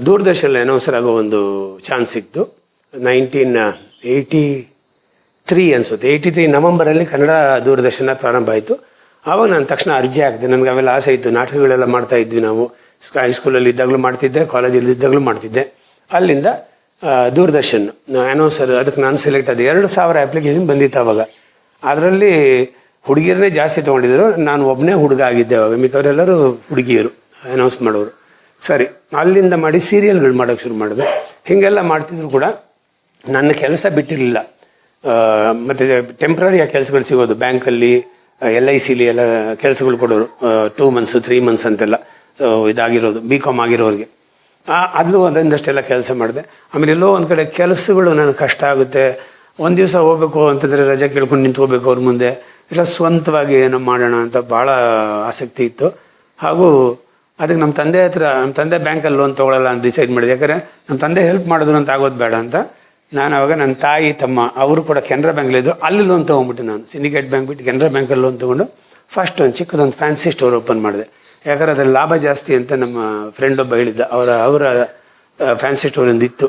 ದೂರದರ್ಶನ announcer ಆಗೋ ಒಂದು chance ಸಿಕ್ತು ನೈನ್ಟೀನ್ ಏಯ್ಟಿ ತ್ರೀ ಅನ್ಸುತ್ತೆ. ಏಯ್ಟಿ ತ್ರೀ ನವಂಬರಲ್ಲಿ ಕನ್ನಡ ದೂರದರ್ಶನ ಪ್ರಾರಂಭ ಆಯಿತು. ಆವಾಗ ನಾನು ತಕ್ಷಣ ಅರ್ಜಿ ಹಾಕಿದೆ. ನನಗೆ ಅವೆಲ್ಲ ಆಸೆ ಇತ್ತು. ನಾಟಕಗಳೆಲ್ಲ ಮಾಡ್ತಾ ಇದ್ವಿ ನಾವು. ಹೈಸ್ಕೂಲಲ್ಲಿ ಇದ್ದಾಗಲೂ ಮಾಡ್ತಿದ್ದೆ ಕಾಲೇಜಲ್ಲಿ ಇದ್ದಾಗಲೂ ಮಾಡ್ತಿದ್ದೆ. ಅಲ್ಲಿಂದ ದೂರದರ್ಶನ್ ಅನೌನ್ಸರ್ ಅದಕ್ಕೆ ನಾನು ಸೆಲೆಕ್ಟ್ ಆದ. ಎರಡು ಸಾವಿರ ಅಪ್ಲಿಕೇಶನ್ ಬಂದಿತ್ತು ಅವಾಗ ಅದರಲ್ಲಿ ಹುಡುಗಿಯರನ್ನೇ ಜಾಸ್ತಿ ತೊಗೊಂಡಿದ್ರು. ನಾನು ಒಬ್ಬನೇ ಹುಡುಗ ಆಗಿದ್ದೆ ಅವಾಗ ಮಿಕ್ಕವರೆಲ್ಲರೂ ಹುಡುಗಿಯರು ಅನೌನ್ಸ್ ಮಾಡೋರು. ಸರಿ, ಅಲ್ಲಿಂದ ಮಾಡಿ ಸೀರಿಯಲ್ಗಳು ಮಾಡೋಕ್ಕೆ ಶುರು ಮಾಡಿದೆ. ಹೀಗೆಲ್ಲ ಮಾಡ್ತಿದ್ರು ಕೂಡ ನನ್ನ ಕೆಲಸ ಬಿಟ್ಟಿರಲಿಲ್ಲ. ಮತ್ತು ಟೆಂಪ್ರರಿಯ ಕೆಲಸಗಳು ಸಿಗೋದು, ಬ್ಯಾಂಕಲ್ಲಿ ಎಲ್ ಐ ಸಿಲಿ ಎಲ್ಲ ಕೆಲಸಗಳು ಕೊಡೋರು ಟೂ ಮಂತ್ಸು ತ್ರೀ ಮಂತ್ಸ್ ಅಂತೆಲ್ಲ ಇದಾಗಿರೋದು ಬಿ ಕಾಮ್ ಆಗಿರೋರಿಗೆ. ಅದು ಅಲ್ಲೂ ಒಂದೊಂದಷ್ಟೆಲ್ಲ ಕೆಲಸ ಮಾಡಿದೆ. ಆಮೇಲೆ ಎಲ್ಲೋ ಒಂದು ಕಡೆ ಕೆಲಸಗಳು ನನಗೆ ಕಷ್ಟ ಆಗುತ್ತೆ. ಒಂದು ದಿವಸ ಹೋಗ್ಬೇಕು ಅಂತಂದರೆ ರಜೆ ಕೇಳ್ಕೊಂಡು ನಿಂತು ಹೋಗ್ಬೇಕು ಅವ್ರ ಮುಂದೆ. ಇಲ್ಲ, ಸ್ವಂತವಾಗಿ ಏನೋ ಮಾಡೋಣ ಅಂತ ಭಾಳ ಆಸಕ್ತಿ ಇತ್ತು. ಹಾಗೂ ಅದಕ್ಕೆ ನಮ್ಮ ತಂದೆ ಹತ್ರ, ನಮ್ಮ ತಂದೆ ಬ್ಯಾಂಕಲ್ಲಿ ಲೋನ್ ತೊಗೊಳಲ್ಲ ಅಂತ ಡಿಸೈಡ್ ಮಾಡಿದೆ. ಯಾಕಂದರೆ ನಮ್ಮ ತಂದೆ ಹೆಲ್ಪ್ ಮಾಡಿದ್ರು ಅಂತ ಆಗೋದು ಬೇಡ ಅಂತ. ನಾನು ಅವಾಗ ನನ್ನ ತಾಯಿ, ತಮ್ಮ, ಅವರು ಕೂಡ ಕೆನರಾ ಬ್ಯಾಂಕಲ್ಲಿದ್ದು ಅಲ್ಲಿ ಲೋನ್ ತೊಗೊಂಡ್ಬಿಟ್ಟು ನಾನು. ಸಿಂಡಿಕೇಟ್ ಬ್ಯಾಂಕ್ ಬಿಟ್ಟು ಕೆನರಾ ಬ್ಯಾಂಕಲ್ಲಿ ಲೋನ್ ತೊಗೊಂಡು ಫಸ್ಟ್ ಒಂದು ಚಿಕ್ಕದೊಂದು ಫ್ಯಾನ್ಸಿ ಸ್ಟೋರ್ ಓಪನ್ ಮಾಡಿದೆ. ಯಾಕಂದರೆ ಅದರಲ್ಲಿ ಲಾಭ ಜಾಸ್ತಿ ಅಂತ ನಮ್ಮ ಫ್ರೆಂಡ್ ಒಬ್ಬ ಹೇಳಿದ್ದ. ಅವರ ಅವರ ಫ್ಯಾನ್ಸಿ ಸ್ಟೋರ್ ಇತ್ತು.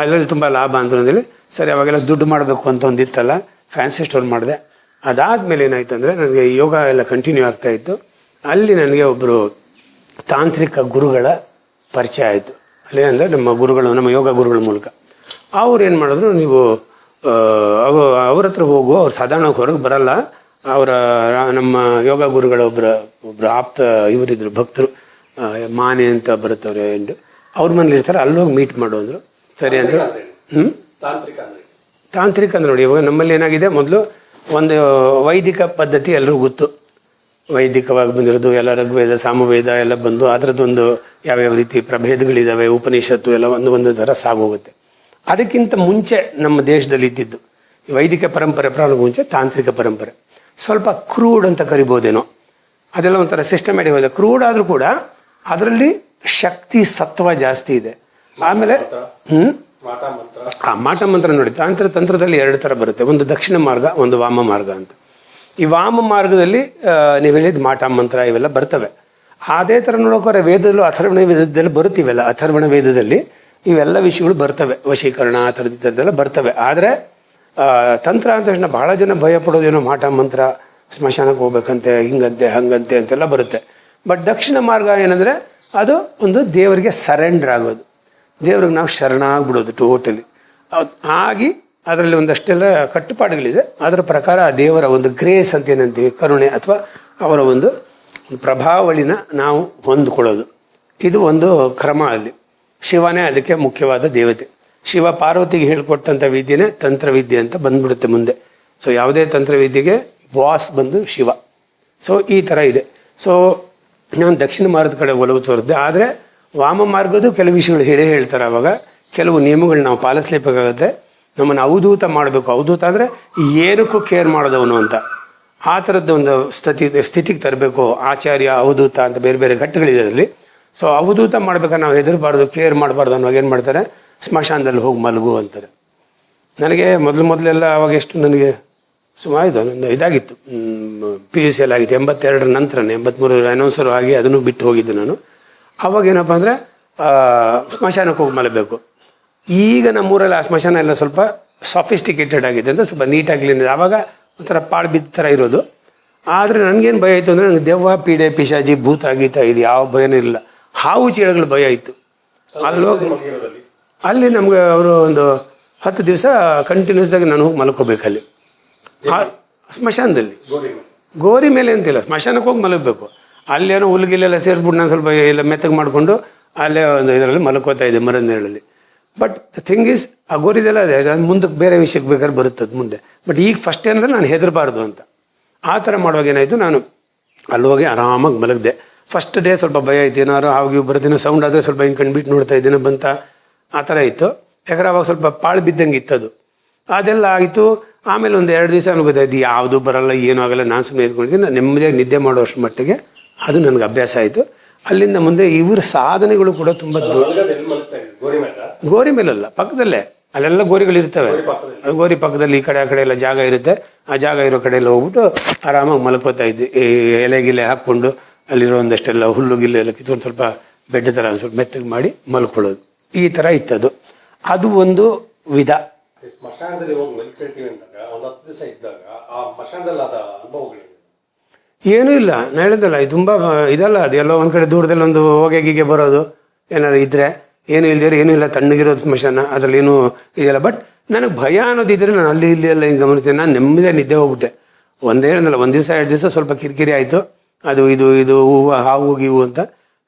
ಅದರಲ್ಲಿ ತುಂಬ ಲಾಭ ಅಂತ ಅಂದೇಳಿ ಸರಿ, ಅವಾಗೆಲ್ಲ ದುಡ್ಡು ಮಾಡಬೇಕು ಅಂತ ಒಂದು ಇತ್ತಲ್ಲ ಫ್ಯಾನ್ಸಿ ಸ್ಟೋರ್ ಮಾಡಿದೆ. ಅದಾದಮೇಲೆ ಏನಾಯ್ತು ಅಂದರೆ, ನನಗೆ ಯೋಗ ಎಲ್ಲ ಕಂಟಿನ್ಯೂ ಆಗ್ತಾ ಇತ್ತು. ಅಲ್ಲಿ ನನಗೆ ಒಬ್ಬರು ತಾಂತ್ರಿಕ ಗುರುಗಳ ಪರಿಚಯ ಆಯಿತು. ಅಲ್ಲಿ ಅಂದರೆ ನಮ್ಮ ಗುರುಗಳು, ನಮ್ಮ ಯೋಗ ಗುರುಗಳ ಮೂಲಕ. ಅವ್ರು ಏನು ಮಾಡಿದ್ರು, ನೀವು ಅವ, ಅವ್ರ ಹತ್ರ ಹೋಗು, ಅವ್ರು ಸಾಧಾರಣ ಹೊರಗೆ ಬರಲ್ಲ. ಅವರ, ನಮ್ಮ ಯೋಗ ಗುರುಗಳ ಒಬ್ಬರ ಒಬ್ಬರು ಆಪ್ತ ಇವರಿದ್ರು, ಭಕ್ತರು ಮಾನೆ ಅಂತ ಬರುತ್ತವ್ರೆ ಅವ್ರ ಎಂಡು ಅವ್ರ ಮನೇಲಿ ಇರ್ತಾರೆ ಅಲ್ಲೋಗಿ ಮೀಟ್ ಮಾಡು ಅಂದರು. ಸರಿ ಅಂದರು. ಹ್ಞೂ ತಾಂತ್ರಿಕ ಅಂದ್ರೆ ನೋಡಿ, ಇವಾಗ ನಮ್ಮಲ್ಲಿ ಏನಾಗಿದೆ, ಮೊದಲು ಒಂದು ವೈದಿಕ ಪದ್ಧತಿ ಎಲ್ಲರಿಗೂ ಗೊತ್ತು. ವೈದಿಕವಾಗಿ ಬಂದಿರೋದು ಎಲ್ಲ ಋಗ್ವೇದ ಸಾಮವೇದ ಎಲ್ಲ ಬಂದು ಅದರದ್ದೊಂದು ಯಾವ್ಯಾವ ರೀತಿ ಪ್ರಭೇದಗಳಿದ್ದಾವೆ ಉಪನಿಷತ್ತು ಎಲ್ಲ ಒಂದು ಒಂದು ಥರ ಸಾಗೋಗುತ್ತೆ. ಅದಕ್ಕಿಂತ ಮುಂಚೆ ನಮ್ಮ ದೇಶದಲ್ಲಿ ಇದ್ದಿದ್ದು ವೈದಿಕ ಪರಂಪರೆ ಪ್ರಾರಂಭ ಮುಂಚೆ ತಾಂತ್ರಿಕ ಪರಂಪರೆ. ಸ್ವಲ್ಪ ಕ್ರೂಡ್ ಅಂತ ಕರಿಬೋದೇನೋ ಅದೆಲ್ಲ ಒಂಥರ ಸಿಸ್ಟಮ್ಯಾಟಿಕ್ ಹೋದ ಕ್ರೂಡ್ ಆದರೂ ಕೂಡ ಅದರಲ್ಲಿ ಶಕ್ತಿ ಸತ್ವ ಜಾಸ್ತಿ ಇದೆ. ಆಮೇಲೆ ಹ್ಞೂ ಆ ಮಾಟ ಮಂತ್ರ ನೋಡಿ ತಾಂತ್ರ ತಂತ್ರದಲ್ಲಿ ಎರಡು ಥರ ಬರುತ್ತೆ. ಒಂದು ದಕ್ಷಿಣ ಮಾರ್ಗ ಒಂದು ವಾಮ ಮಾರ್ಗ ಅಂತ. ಈ ವಾಮ ಮಾರ್ಗದಲ್ಲಿ ನೀವು ಹೇಳಿದ ಮಾಟ, ಮಂತ್ರ ಇವೆಲ್ಲ ಬರ್ತವೆ. ಅದೇ ಥರ ನೋಡೋಕೆ ವೇದದಲ್ಲೂ ಅಥರ್ವಣ ವೇದದಲ್ಲಿ ಬರುತ್ತಿವೆಲ್ಲ. ಅಥರ್ವಣ ವೇದದಲ್ಲಿ ಇವೆಲ್ಲ ವಿಷಯಗಳು ಬರ್ತವೆ. ವಶೀಕರಣ, ಆ ಥರದ್ದು ಥರದ್ದೆಲ್ಲ ಬರ್ತವೆ. ಆದರೆ ತಂತ್ರ ಅಂತ ತಕ್ಷಣ ಭಾಳ ಜನ ಭಯ ಪಡೋದೇನೋ ಮಾಟ, ಮಂತ್ರ, ಸ್ಮಶಾನಕ್ಕೆ ಹೋಗ್ಬೇಕಂತೆ, ಹಿಂಗಂತೆ, ಹಂಗಂತೆ ಅಂತೆಲ್ಲ ಬರುತ್ತೆ. ಬಟ್ ದಕ್ಷಿಣ ಮಾರ್ಗ ಏನಂದರೆ, ಅದು ಒಂದು ದೇವರಿಗೆ ಸರೆಂಡರ್ ಆಗೋದು. ದೇವ್ರಿಗೆ ನಾವು ಶರಣಾಗ್ಬಿಡೋದು ಟೋಟಲಿ ಆಗಿ ಅದರಲ್ಲಿ ಒಂದಷ್ಟೆಲ್ಲ ಕಟ್ಟುಪಾಡುಗಳಿದೆ. ಅದರ ಪ್ರಕಾರ ಆ ದೇವರ ಒಂದು ಗ್ರೇಸ್ ಅಂತ ಏನಂತೀವಿ, ಕರುಣೆ ಅಥವಾ ಅವರ ಒಂದು ಪ್ರಭಾವಳಿನ ನಾವು ಹೊಂದ್ಕೊಳ್ಳೋದು. ಇದು ಒಂದು ಕ್ರಮ ಅಲ್ಲಿ. ಶಿವನೇ ಅದಕ್ಕೆ ಮುಖ್ಯವಾದ ದೇವತೆ. ಶಿವ ಪಾರ್ವತಿಗೆ ಹೇಳ್ಕೊಟ್ಟಂಥ ವಿದ್ಯೆನೇ ತಂತ್ರವಿದ್ಯೆ ಅಂತ ಬಂದ್ಬಿಡುತ್ತೆ ಮುಂದೆ. ಸೊ ಯಾವುದೇ ತಂತ್ರವಿದ್ಯೆಗೆ ಬಾಸ್ ಬಂದು ಶಿವ. ಸೊ ಈ ಥರ ಇದೆ. ಸೊ ನಾನು ದಕ್ಷಿಣ ಮಾರ್ಗದ ಕಡೆ ಒಲವು ತೋರಿದ್ದೆ. ಆದರೆ ವಾಮ ಮಾರ್ಗದ್ದು ಕೆಲವು ವಿಷಯಗಳು ಹೇಳೇ ಹೇಳ್ತಾರೆ ಆವಾಗ ಕೆಲವು ನಿಯಮಗಳು ನಾವು ಪಾಲಿಸ್ಲೇಬೇಕಾಗತ್ತೆ. ನಮ್ಮನ್ನು ಅವಧೂತ ಮಾಡಬೇಕು. ಅವಧೂತ ಅಂದರೆ ಏನಕ್ಕೂ ಕೇರ್ ಮಾಡಿದವನು ಅಂತ. ಆ ಥರದ್ದು ಒಂದು ಸ್ಥಿತಿ, ಸ್ಥಿತಿಗೆ ತರಬೇಕು. ಆಚಾರ್ಯ, ಅವಧೂತ ಅಂತ ಬೇರೆ ಬೇರೆ ಘಟ್ಟಗಳಿದೆ ಅದರಲ್ಲಿ ಸೊ ಅವಧೂತ ಮಾಡ್ಬೇಕಾದ್ರೆ ನಾವು ಹೆದರಬಾರ್ದು ಕೇರ್ ಮಾಡಬಾರ್ದು ಅನ್ನೋವಾಗ ಏನು ಮಾಡ್ತಾರೆ? ಸ್ಮಶಾನದಲ್ಲಿ ಹೋಗಿ ಮಲಗು ಅಂತಾರೆ. ನನಗೆ ಮೊದಲು ಮೊದಲೆಲ್ಲ ಅವಾಗ ಎಷ್ಟು ನನಗೆ ಸುಮಾರು ನನ್ನ ಇದಾಗಿತ್ತು. ಪಿ ಯು ಸಿ ಎಲ್ಲ ಆಗಿತ್ತು. ಎಂಬತ್ತೆರಡರ ನಂತರ ಎಂಬತ್ತ್ಮೂರು ಅನೌನ್ಸರು ಆಗಿ ಅದನ್ನು ಬಿಟ್ಟು ಹೋಗಿದ್ದೆ ನಾನು. ಅವಾಗ ಏನಪ್ಪ ಅಂದರೆ ಸ್ಮಶಾನಕ್ಕೆ ಹೋಗಿ ಮಲಗಬೇಕು. ಈಗ ನಮ್ಮೂರಲ್ಲಿ ಆ ಸ್ಮಶಾನ ಎಲ್ಲ ಸ್ವಲ್ಪ ಸಾಫಿಸ್ಟಿಕೇಟೆಡ್ ಆಗಿದೆ ಅಂದರೆ ಸ್ವಲ್ಪ ನೀಟಾಗಿ ಆವಾಗ ಒಂಥರ ಪಾಳು ಬಿದ್ದ ಥರ ಇರೋದು. ಆದರೆ ನನಗೇನು ಭಯ ಆಯಿತು ಅಂದರೆ ನನಗೆ ದೆವ್ವ, ಪೀಡೆ, ಪಿಶಾಜಿ, ಭೂತ, ಗೀತ ಇದು ಯಾವ ಭಯನೂ ಇಲ್ಲ. ಹಾವು ಚೀಳಗಳು ಭಯ ಇತ್ತು ಅಲ್ಲಿ ಹೋಗಿ ಅಲ್ಲಿ ನಮಗೆ ಅವರು ಒಂದು ಹತ್ತು ದಿವಸ ಕಂಟಿನ್ಯೂಸ್ ಆಗಿ ನಾನು ಹೋಗಿ ಮಲ್ಕೋಬೇಕು ಅಲ್ಲಿ. ಆ ಸ್ಮಶಾನದಲ್ಲಿ. ಗೋರಿ ಮೇಲೆ ಅಂತಿಲ್ಲ. ಸ್ಮಶಾನಕ್ಕೆ ಹೋಗಿ ಮಲಗಬೇಕು. ಅಲ್ಲೇನೋ ಹುಲ್ಗಿಲೆಲ್ಲ ಸೇರಿಸ್ಬಿಟ್ಟು ನಾನು ಸ್ವಲ್ಪ ಎಲ್ಲ ಮೆತ್ತಗೆ ಮಾಡಿಕೊಂಡು ಅಲ್ಲೇ ಒಂದು ಇದರಲ್ಲಿ ಮಲ್ಕೋತಾ ಇದ್ದೆ ಮರದ ನೆರಳಲ್ಲಿ. ಬಟ್ ದ ಥಿಂಗ್ ಇಸ್ ಆ ಗೋರಿದೆಲ್ಲ ಅದೇ ಅದು ಮುಂದಕ್ಕೆ ಬೇರೆ ವಿಷಯಕ್ಕೆ ಬೇಕಾದ್ರೆ ಬರುತ್ತೆ ಅದು ಮುಂದೆ. ಬಟ್ ಈಗ ಫಸ್ಟ್ ಏನಂದ್ರೆ ನಾನು ಹೆದರಬಾರ್ದು ಅಂತ. ಆ ಥರ ಮಾಡುವಾಗ ಏನಾಯಿತು, ನಾನು ಅಲ್ಲಿ ಹೋಗಿ ಆರಾಮಾಗಿ ಮಲಗಿದೆ. ಫಸ್ಟ್ ಡೇ ಸ್ವಲ್ಪ ಭಯ ಆಯ್ತು, ಏನಾದ್ರು ಇವು ಬರ್ತೀನೋ ಸೌಂಡ್ ಆದರೆ ಸ್ವಲ್ಪ ಹಿಂಗೆ ಕಣ್ಬಿಟ್ಟು ನೋಡ್ತಾ ಇದ್ದೇನೆ, ಬಂತ. ಆ ಥರ ಇತ್ತು. ಯಾಕಂದ್ರೆ ಅವಾಗ ಸ್ವಲ್ಪ ಪಾಳು ಬಿದ್ದಂಗೆ ಅದು. ಅದೆಲ್ಲ ಆಯಿತು. ಆಮೇಲೆ ಒಂದು ಎರಡು ದಿವಸ ನನಗೆ ಗೊತ್ತಾಯ್ತು ಯಾವುದು ಬರಲ್ಲ, ಏನೂ ಆಗಲ್ಲ, ನಾನು ಸುಮ್ಮನೆ ಇದ್ಕೊಂಡಿದ್ದೀನಿ ನಾನು ನೆಮ್ಮದಿಯಾಗಿ ನಿದ್ದೆ ಮಾಡೋಷ್ಟು ಮಟ್ಟಿಗೆ ಅದು ನನಗೆ ಅಭ್ಯಾಸ ಆಯಿತು. ಅಲ್ಲಿಂದ ಮುಂದೆ ಇವ್ರ ಸಾಧನೆಗಳು ಕೂಡ ತುಂಬ ದೊ- ಗೋರಿ ಮೇಲಲ್ಲ ಪಕ್ಕದಲ್ಲೇ. ಅಲ್ಲೆಲ್ಲ ಗೋರಿಗಳು ಇರ್ತವೆ. ಗೋರಿ ಪಕ್ಕದಲ್ಲಿ. ಈ ಕಡೆ ಆ ಕಡೆ ಎಲ್ಲ ಜಾಗ ಇರುತ್ತೆ. ಆ ಜಾಗ ಇರೋ ಕಡೆ ಎಲ್ಲ ಹೋಗ್ಬಿಟ್ಟು ಆರಾಮಾಗಿ ಮಲ್ಕೋತಾ ಇದ್ದೆ ಈ ಎಲೆ ಗಿಲೆ ಹಾಕ್ಕೊಂಡು ಅಲ್ಲಿರೋ ಒಂದಷ್ಟೆಲ್ಲ ಹುಲ್ಲು ಗಿಲ್ಲು ಎಲ್ಲ ಕಿತ್ಕೊಂಡು ಸ್ವಲ್ಪ ಬೆಡ್ ಥರ ಸ್ವಲ್ಪ ಮೆತ್ತಗೆ ಮಾಡಿ ಮಲ್ಕೊಳ್ಳೋದು. ಈ ಥರ ಇತ್ತದು. ಅದು ಒಂದು ವಿಧ. ಏನೂ ಇಲ್ಲ. ನಾ ಹೇಳಿದಲ್ಲ ಇದು ತುಂಬ ಇದಲ್ಲ ಅದು ಎಲ್ಲೋ ಒಂದು ಕಡೆ ದೂರದಲ್ಲಿ ಒಂದು ಹೊಗೆ ಗೀಗೆ ಬರೋದು. ಏನಾದ್ರು ಇದ್ದರೆ ಏನೂ ಇಲ್ದಿರ ಏನೂ ಇಲ್ಲ, ತಣ್ಣಗಿರೋ ಸ್ಮಶಾನ ಅದರಲ್ಲಿ ಏನೂ ಇದೆಯಲ್ಲ. ಬಟ್ ನನಗೆ ಭಯ ಅನ್ನೋದಿದ್ರೆ ನಾನು ಅಲ್ಲಿ ಇಲ್ಲಿ ಎಲ್ಲ ಹಿಂಗೆ ಗಮನಿಸ್ತೀನಿ. ನಾನು ನೆಮ್ಮದಿಯಾಗಿ ನಿದ್ದೆ ಹೋಗ್ಬಿಟ್ಟೆ. ಒಂದೇ ಹೇಳಿದ್ನಲ್ಲ ಒಂದು ದಿವಸ, ಎರಡು ದಿವಸ ಸ್ವಲ್ಪ ಕಿರಿಕಿರಿ ಆಯಿತು. ಅದು ಇದು ಇದು, ಹೂವು, ಹಾವು, ಗೀವು ಅಂತ.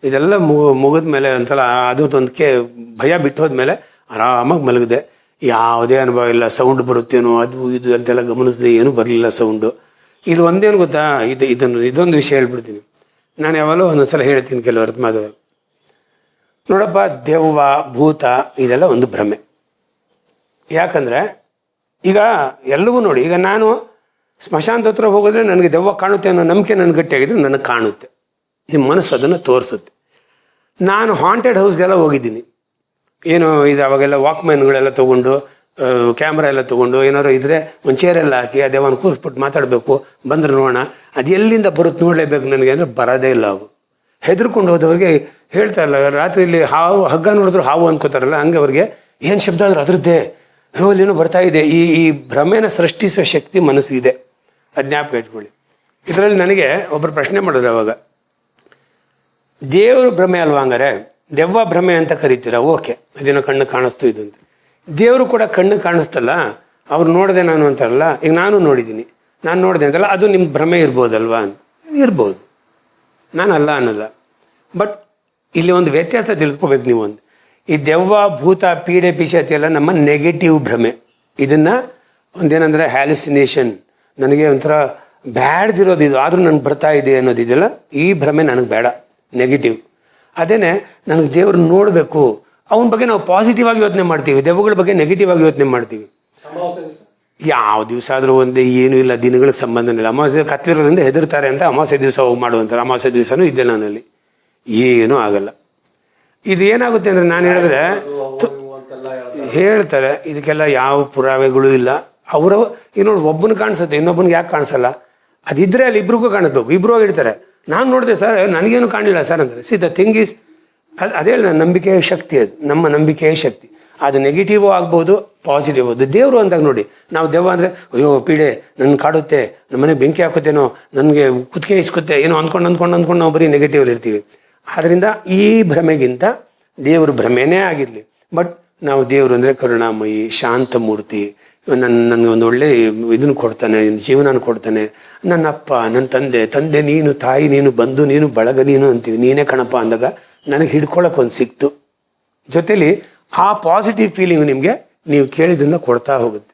ಇದೆಲ್ಲ ಮುಗು ಮುಗಿದ ಮೇಲೆ ಒಂಥರ ಅದು ಒಂದಕ್ಕೆ ಭಯ ಬಿಟ್ಟು ಹೋದ್ಮೇಲೆ ಆರಾಮಾಗಿ ಮಲಗಿದೆ. ಯಾವುದೇ ಅನುಭವ ಇಲ್ಲ. ಸೌಂಡ್ ಬರುತ್ತೇನೋ, ಅದು, ಇದು ಅಂತೆಲ್ಲ ಗಮನಿಸಿದೆ. ಏನೂ ಬರಲಿಲ್ಲ ಸೌಂಡು ಇದು ಒಂದೇನು ಗೊತ್ತಾ? ಇದು, ಇದನ್ನು, ಇದೊಂದು ವಿಷಯ ಹೇಳ್ಬಿಡ್ತೀನಿ. ನಾನು ಯಾವಾಗಲೂ ಒಂದೊಂದ್ಸಲ ಹೇಳ್ತೀನಿ ಕೆಲವರು ಮಾತು ನೋಡಪ್ಪ, ದೆವ್ವ, ಭೂತ, ಇದೆಲ್ಲ ಒಂದು ಭ್ರಮೆ. ಯಾಕಂದರೆ, ಈಗ ಎಲ್ಲವೂ ನೋಡಿ, ಈಗ ನಾನು ಸ್ಮಶಾಂತ ಹತ್ರ ಹೋಗಿದ್ರೆ ನನಗೆ ದೆವ್ವ ಕಾಣುತ್ತೆ ಅನ್ನೋ ನಂಬಿಕೆ ನನಗೆ ಗಟ್ಟಿಯಾಗಿದ್ರೆ ನನಗೆ ಕಾಣುತ್ತೆ. ನಿಮ್ಮ ಮನಸ್ಸು ಅದನ್ನು ತೋರಿಸುತ್ತೆ. ನಾನು ಹಾಂಟೆಡ್ ಹೌಸ್ಗೆಲ್ಲ ಹೋಗಿದ್ದೀನಿ. ಏನು, ಇದು ಅವಾಗೆಲ್ಲ ವಾಕ್ಮ್ಯಾನ್ಗಳೆಲ್ಲ ತೊಗೊಂಡು ಕ್ಯಾಮ್ರಾ ಎಲ್ಲ ತೊಗೊಂಡು, ಏನಾದ್ರು ಇದ್ರೆ ಒಂದು ಚೇರೆಲ್ಲ ಹಾಕಿ, ಆ ದೇವನ ಕೂರಿಸ್ಬಿಟ್ಟು ಮಾತಾಡಬೇಕು, ಬಂದ್ರೆ ನೋಡೋಣ. ಅದು ಎಲ್ಲಿಂದ ಬರುತ್ತೆ ನೋಡಲೇಬೇಕು ನನಗೆ ಅಂದರೆ ಬರೋದೇ ಇಲ್ಲ ಅವು. ಹೆದರ್ಕೊಂಡು ಹೋದವ್ರಿಗೆ ಹೇಳ್ತಾರಲ್ಲ ರಾತ್ರಿಯಲ್ಲಿ ಹಾವು, ಹಗ್ಗ ನೋಡಿದ್ರು ಹಾವು ಅನ್ಕೋತಾರಲ್ಲ, ಹಂಗೆ ಅವ್ರಿಗೆ, ಏನು ಶಬ್ದ ಅಂದ್ರೆ ಅದರದ್ದೇ ಅಲ್ಲೇನೋ ಬರ್ತಾ ಇದೆ. ಈ ಈ ಭ್ರಮೆನ ಸೃಷ್ಟಿಸುವ ಶಕ್ತಿ ಮನಸ್ಸಿದೆ ಅದು ಜ್ಞಾಪಕ ಇಟ್ಕೊಳ್ಳಿ. ಇದರಲ್ಲಿ ನನಗೆ ಒಬ್ಬರು ಪ್ರಶ್ನೆ ಮಾಡಿದ್ರು ಅವಾಗ. ದೇವರು ಭ್ರಮೆ ಅಲ್ವಾ ಹಂಗಾರೆ? ದೆವ್ವ ಭ್ರಮೆ ಅಂತ ಕರಿತೀರ? ಓಕೆ. ಅದೇನೋ ಕಣ್ಣು ಕಾಣಿಸ್ತು ಇದು ಅಂತ. ದೇವರು ಕೂಡ ಕಣ್ಣು ಕಾಣಿಸ್ತಲ್ಲ, ಅವ್ರು ನೋಡಿದೆ ನಾನು ಅಂತಾರಲ್ಲ, ಈಗ ನಾನು ನೋಡಿದ್ದೀನಿ. ನಾನು ನೋಡಿದೆ ಅಂತಲ್ಲ, ಅದು ನಿಮ್ಮ ಭ್ರಮೆ ಇರ್ಬೋದಲ್ವಾ ಅಂತ. ಇರ್ಬೋದು. ನಾನು ಅಲ್ಲ ಅನ್ನಲ್ಲ. ಬಟ್ ಇಲ್ಲಿ ಒಂದು ವ್ಯತ್ಯಾಸ ತಿಳ್ಕೊಬೇಕು ನೀವು ಒಂದು. ಈ ದೆವ್ವ ಭೂತ ಪೀಡೆ ಪಿಶಾಚಿ ಎಲ್ಲ ನಮ್ಮ ನೆಗೆಟಿವ್ ಭ್ರಮೆ. ಇದನ್ನು ಒಂದೇನಂದ್ರೆ ಹ್ಯಾಲಿಸಿನೇಷನ್ ನನಗೆ ಒಂಥರ ಬ್ಯಾಡ್ದಿರೋದು ಇದು. ಆದರೂ ನನಗೆ ಬರ್ತಾ ಇದೆ ಅನ್ನೋದಿದೆಯಲ್ಲ ಈ ಭ್ರಮೆ ನನಗೆ ಬೇಡ. ನೆಗೆಟಿವ್ ಅದೇನೆ ನನಗೆ ದೇವ್ರನ್ನ ನೋಡಬೇಕು. ಅವನ ಬಗ್ಗೆ ನಾವು ಪಾಸಿಟಿವ್ ಆಗಿ ಯೋಚನೆ ಮಾಡ್ತೀವಿ. ದೆವ್ವಗಳ ಬಗ್ಗೆ ನೆಗೆಟಿವ್ ಆಗಿ ಯೋಚನೆ ಮಾಡ್ತೀವಿ. ಯಾವ ದಿವಸ ಆದರೂ ಒಂದೇ ಏನೂ ಇಲ್ಲ ದಿನಗಳಿಗೆ ಸಂಬಂಧನೇ ಇಲ್ಲ. ಅಮಾವಾಸ್ಯ ಕತ್ತಿರೋದ್ರಿಂದ ಹೆದರ್ತಾರೆ ಅಂತ ಅಮಾವಾಸ್ಯ ದಿವಸ ಹೋಗಿ ಮಾಡುವಂತಾರೆ ಅಮಾವಾಸ್ಯ ದಿವಸನೂ ಇದ್ದೆ ನಾನಲ್ಲಿ ಏನೂ ಆಗಲ್ಲ. ಇದು ಏನಾಗುತ್ತೆ ಅಂದರೆ ನಾನು ಹೇಳಿದ್ರೆ ಹೇಳ್ತಾರೆ. ಇದಕ್ಕೆಲ್ಲ ಯಾವ ಪುರಾವೆಗಳು ಇಲ್ಲ. ಅವರು ನೋಡಿ, ಒಬ್ಬನ ಕಾಣಿಸುತ್ತೆ, ಇನ್ನೊಬ್ಬನಿಗೆ ಯಾಕೆ ಕಾಣಿಸಲ್ಲ? ಅದಿದ್ರೆ ಅಲ್ಲಿ ಇಬ್ರಿಗೂ ಕಾಣಿಸ್ಬೇಕು ಇಬ್ರು ಹೋಗಿರ್ತಾರೆ ನಾನು ನೋಡಿದೆ ಸರ್, ನನಗೇನು ಕಾಣಲಿಲ್ಲ ಸರ್ ಅಂದರೆ ಸಿ ದ ಥಿಂಗ್ ಈಸ್ ಅದು, ಅದೇ ನನ್ನ ನಂಬಿಕೆಯ ಶಕ್ತಿ ಅದು, ನಮ್ಮ ನಂಬಿಕೆಯ ಶಕ್ತಿ. ಅದು ನೆಗೆಟಿವ್ ಆಗ್ಬೋದು ಪಾಸಿಟಿವ್ ಅದು ದೇವರು ಅಂದಾಗ ನೋಡಿ, ನಾವು ದೆವ್ವ ಅಂದರೆ, ಅಯ್ಯೋ, ಪೀಡೆ ನನ್ನ ಕಾಡುತ್ತೆ ನಮ್ಮ ಮನೆ ಬೆಂಕಿ ಹಾಕುತ್ತೇನೋ, ನನಗೆ ಕುತ್ತಿಗೆ ಇಸ್ಕುತ್ತೆ ಏನೋ ಅಂದ್ಕೊಂಡು ಅಂದ್ಕೊಂಡು ಅಂದ್ಕೊಂಡು ನಾವು ಬರೀ ನೆಗೆಟಿವ್ ಇರ್ತೀವಿ. ಆದ್ದರಿಂದ ಈ ಭ್ರಮೆಗಿಂತ ದೇವರು ಭ್ರಮೆನೇ ಆಗಿರಲಿ. ಬಟ್ ನಾವು ದೇವರು ಅಂದರೆ ಕರುಣಾಮಯಿ ಶಾಂತ ಮೂರ್ತಿ ನನ್ನ, ನನಗೆ ಒಂದು ಒಳ್ಳೆ ಇದನ್ನು ಕೊಡ್ತಾನೆ ಜೀವನ ಕೊಡ್ತಾನೆ. ನನ್ನ ಅಪ್ಪ ನನ್ನ ತಂದೆ ತಂದೆ ನೀನು, ತಾಯಿ ನೀನು ಬಂದು ನೀನು, ಬಳಗ ನೀನು ಅಂತೀವಿ. ನೀನೇ ಕಣಪ್ಪ ಅಂದಾಗ ನನಗೆ ಹಿಡ್ಕೊಳಕ್ಕೆ ಒಂದು ಸಿಕ್ತು. ಜೊತೇಲಿ ಆ ಪಾಸಿಟಿವ್ ಫೀಲಿಂಗ್ ನಿಮಗೆ ನೀವು ಕೇಳಿದ್ದನ್ನು ಕೊಡ್ತಾ ಹೋಗುತ್ತೆ.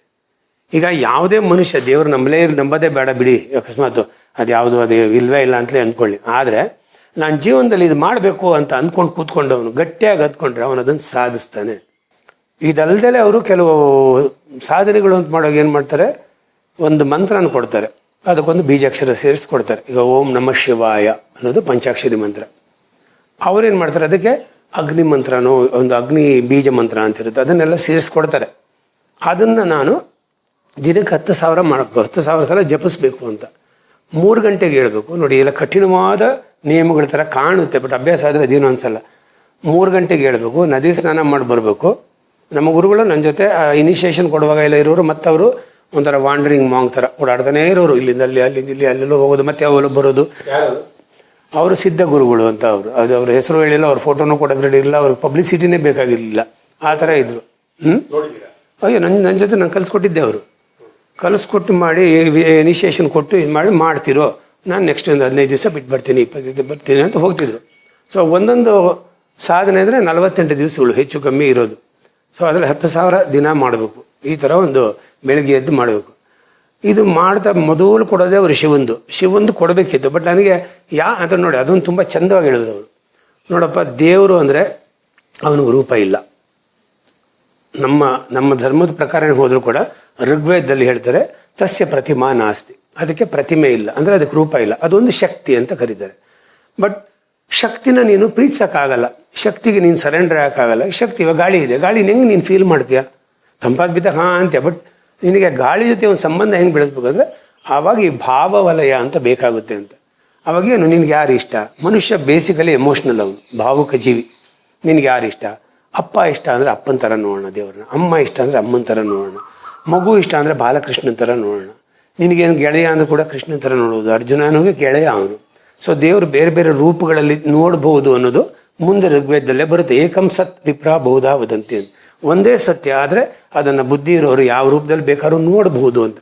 ಈಗ ಯಾವುದೇ ಮನುಷ್ಯ ದೇವರು ನಂಬಲೇ ನಂಬೋದೇ ಬೇಡ ಬಿಡಿ. ಅಕಸ್ಮಾತ್ ಅದು ಯಾವುದು ಅದು ಇಲ್ವೇ ಇಲ್ಲ ಅಂತಲೇ ಅಂದ್ಕೊಳ್ಳಿ. ಆದರೆ ನಾನು ಜೀವನದಲ್ಲಿ ಇದು ಮಾಡಬೇಕು ಅಂತ ಅಂದ್ಕೊಂಡು ಕೂತ್ಕೊಂಡವನು, ಗಟ್ಟಿಯಾಗಿ ಹತ್ಕೊಂಡ್ರೆ ಅವನು ಅದನ್ನು ಸಾಧಿಸ್ತಾನೆ. ಇದಲ್ದಲೇ ಅವರು ಕೆಲವು ಸಾಧನೆಗಳು ಅಂತ ಮಾಡೋಕೆ ಏನು ಮಾಡ್ತಾರೆ? ಒಂದು ಮಂತ್ರನ ಕೊಡ್ತಾರೆ. ಅದಕ್ಕೊಂದು ಬೀಜಾಕ್ಷರ ಸೇರಿಸಿ ಕೊಡ್ತಾರೆ ಈಗ ಓಂ ನಮ ಶಿವಾಯ ಅನ್ನೋದು ಪಂಚಾಕ್ಷರಿ ಮಂತ್ರ. ಅವ್ರೇನು ಮಾಡ್ತಾರೆ? ಅದಕ್ಕೆ ಅಗ್ನಿ ಮಂತ್ರನೋ, ಒಂದು ಅಗ್ನಿ ಬೀಜ ಮಂತ್ರ ಅಂತಿರುತ್ತೆ ಅದನ್ನೆಲ್ಲ ಸೇರಿಸ್ಕೊಡ್ತಾರೆ. ಅದನ್ನು ನಾನು ದಿನಕ್ಕೆ ಹತ್ತು ಸಾವಿರ ಮಾಡಬೇಕು ಹತ್ತು ಸಾವಿರ ಸಲ ಜಪಿಸ್ಬೇಕು ಅಂತ. ಮೂರು ಗಂಟೆಗೆ ಹೇಳಬೇಕು. ನೋಡಿ ಎಲ್ಲ ಕಠಿಣವಾದ ನಿಯಮಗಳ ಥರ ಕಾಣುತ್ತೆ ಬಟ್ ಅಭ್ಯಾಸ ಆದರೆ ಅದೇನು ಅನಿಸಲ್ಲ. ಮೂರು ಗಂಟೆಗೆ ಹೇಳಬೇಕು ನದಿ ಸ್ನಾನ ಮಾಡಿ ಬರಬೇಕು. ನಮ್ಮ ಗುರುಗಳು ನನ್ನ ಜೊತೆ ಇನಿಷಿಯೇಷನ್ ಕೊಡುವಾಗ ಎಲ್ಲ ಇರೋರು ಮತ್ತು ಅವರು ಒಂಥರ ವಾಂಡ್ರಿಂಗ್ ಮಾಂಗ್ ಥರ ಓಡಾಡ್ತಾನೆ ಇರೋರು. ಇಲ್ಲಿಂದ ಅಲ್ಲಿ ಅಲ್ಲಿಂದ ಇಲ್ಲಿ ಅಲ್ಲೆಲ್ಲೋ ಹೋಗೋದು ಮತ್ತೆ ಅವೆಲ್ಲ ಬರೋದು. ಅವರು ಸಿದ್ಧ ಗುರುಗಳು ಅಂತ ಅವರು. ಅದು ಅವ್ರ ಹೆಸರು ಹೇಳಿಲ್ಲ ಅವ್ರ ಫೋಟೋನು ಕೊಡೋದ್ರಲ್ಲಿ ಇಲ್ಲ ಅವ್ರಿಗೆ ಪಬ್ಲಿಸಿಟಿನೇ ಬೇಕಾಗಿರಲಿಲ್ಲ. ಆ ಥರ ಇದ್ದರು ಹ್ಞೂ ಅಯ್ಯೋ ನನ್ನ ನನ್ನ ಜೊತೆ ನಾನು ಕಲಿಸ್ಕೊಟ್ಟಿದ್ದೆ ಅವರು. ಕಲಿಸ್ಕೊಟ್ಟು ಮಾಡಿ ಇನಿಷಿಯೇಷನ್ ಕೊಟ್ಟು ಇದು ಮಾಡಿ ಮಾಡ್ತಿರೋ. ನಾನು ನೆಕ್ಸ್ಟ್ ಒಂದು ಹದಿನೈದು ದಿವಸ ಬಿಟ್ಟು ಬರ್ತೀನಿ, ಇಪ್ಪತ್ತು ದಿವಸ ಬರ್ತೀನಿ ಅಂತ ಹೋಗ್ತಿದ್ರು. ಸೊ ಒಂದೊಂದು ಸಾಧನೆ ಅಂದರೆ ನಲವತ್ತೆಂಟು ದಿವಸಗಳು ಹೆಚ್ಚು ಕಮ್ಮಿ ಇರೋದು. ಸೊ ಅದರಲ್ಲಿ ಹತ್ತು ಸಾವಿರ ದಿನ ಮಾಡಬೇಕು. ಈ ಥರ ಒಂದು ಬೆಳಗ್ಗೆ ಎದ್ದು ಮಾಡಬೇಕು. ಇದು ಮಾಡ್ತಾ ಮೊದಲು ಕೊಡೋದೇ ಅವರು ಶಿವಂದು. ಶಿವಂದು ಕೊಡಬೇಕಿತ್ತು ಬಟ್ ನನಗೆ ಯಾ ಅಂತ ನೋಡಿ, ಅದೊಂದು ತುಂಬ ಚಂದವಾಗಿ ಹೇಳಿದ್ರು ಅವರು. ನೋಡಪ್ಪ, ದೇವರು ಅಂದರೆ ಅವನಿಗೆ ರೂಪ ಇಲ್ಲ. ನಮ್ಮ ನಮ್ಮ ಧರ್ಮದ ಪ್ರಕಾರ ಹೋದರೂ ಕೂಡ ಋಗ್ವೇದದಲ್ಲಿ ಹೇಳ್ತಾರೆ, ತಸ್ಯ ಪ್ರತಿಮಾ ನಾಸ್ತಿ. ಅದಕ್ಕೆ ಪ್ರತಿಮೆ ಇಲ್ಲ, ಅಂದರೆ ಅದಕ್ಕೆ ರೂಪ ಇಲ್ಲ. ಅದೊಂದು ಶಕ್ತಿ ಅಂತ ಕರೀತಾರೆ. ಬಟ್ ಶಕ್ತಿನ ನೀನು ಪ್ರೀತಿಸೋಕ್ಕಾಗಲ್ಲ. ಶಕ್ತಿಗೆ ನೀನು ಸರೆಂಡರ್ ಹಾಕಾಗಲ್ಲ ಶಕ್ತಿ ಇವಾಗ ಗಾಳಿ ಇದೆ. ಗಾಳಿ ಹೆಂಗೆ ನೀನು ಫೀಲ್ ಮಾಡ್ತೀಯ? ತಂಪಾಗಿ ಬಿದ್ದ ಹಾಂ ಅಂತ್ಯ. ಬಟ್ ನಿನಗೆ ಗಾಳಿ ಜೊತೆ ಒಂದು ಸಂಬಂಧ ಹೆಂಗೆ ಬೆಳೆಸ್ಬೇಕಂದ್ರೆ, ಆವಾಗ ಈ ಭಾವವಲಯ ಅಂತ ಬೇಕಾಗುತ್ತೆ ಅಂತ. ಅವಾಗ ಏನು? ನಿನಗೆ ಯಾರು ಇಷ್ಟ? ಮನುಷ್ಯ ಬೇಸಿಕಲಿ ಎಮೋಷ್ನಲ್ ಅವನು, ಭಾವುಕ ಜೀವಿ. ನಿನಗೆ ಯಾರು ಇಷ್ಟ? ಅಪ್ಪ ಇಷ್ಟ ಅಂದರೆ ಅಪ್ಪನ ಥರ ನೋಡೋಣ ದೇವ್ರನ್ನ. ಅಮ್ಮ ಇಷ್ಟ ಅಂದರೆ ಅಮ್ಮನ ಥರ ನೋಡೋಣ. ಮಗು ಇಷ್ಟ ಅಂದರೆ ಬಾಲಕೃಷ್ಣನ ಥರ ನೋಡೋಣ. ನಿನಗೇನು ಗೆಳೆಯ ಅಂದ್ರೆ ಕೂಡ ಕೃಷ್ಣನ ಥರ ನೋಡೋದು ಅರ್ಜುನನಿಗೆ ಗೆಳೆಯ ಅವನು. ಸೊ ದೇವರು ಬೇರೆ ಬೇರೆ ರೂಪಗಳಲ್ಲಿ ನೋಡಬಹುದು ಅನ್ನೋದು ಮುಂದೆ ಋಗ್ವೇದದಲ್ಲೇ ಬರುತ್ತೆ. ಏಕಂ ಸತ್ ವಿಪ್ರ ಬಹುಧಾ ವದಂತಿ ಒಂದೇ ಸತ್ಯ ಆದರೆ ಅದನ್ನು ಬುದ್ಧಿ ಇರೋರು ಯಾವ ರೂಪದಲ್ಲಿ ಬೇಕಾದ್ರೂ ನೋಡಬಹುದು ಅಂತ.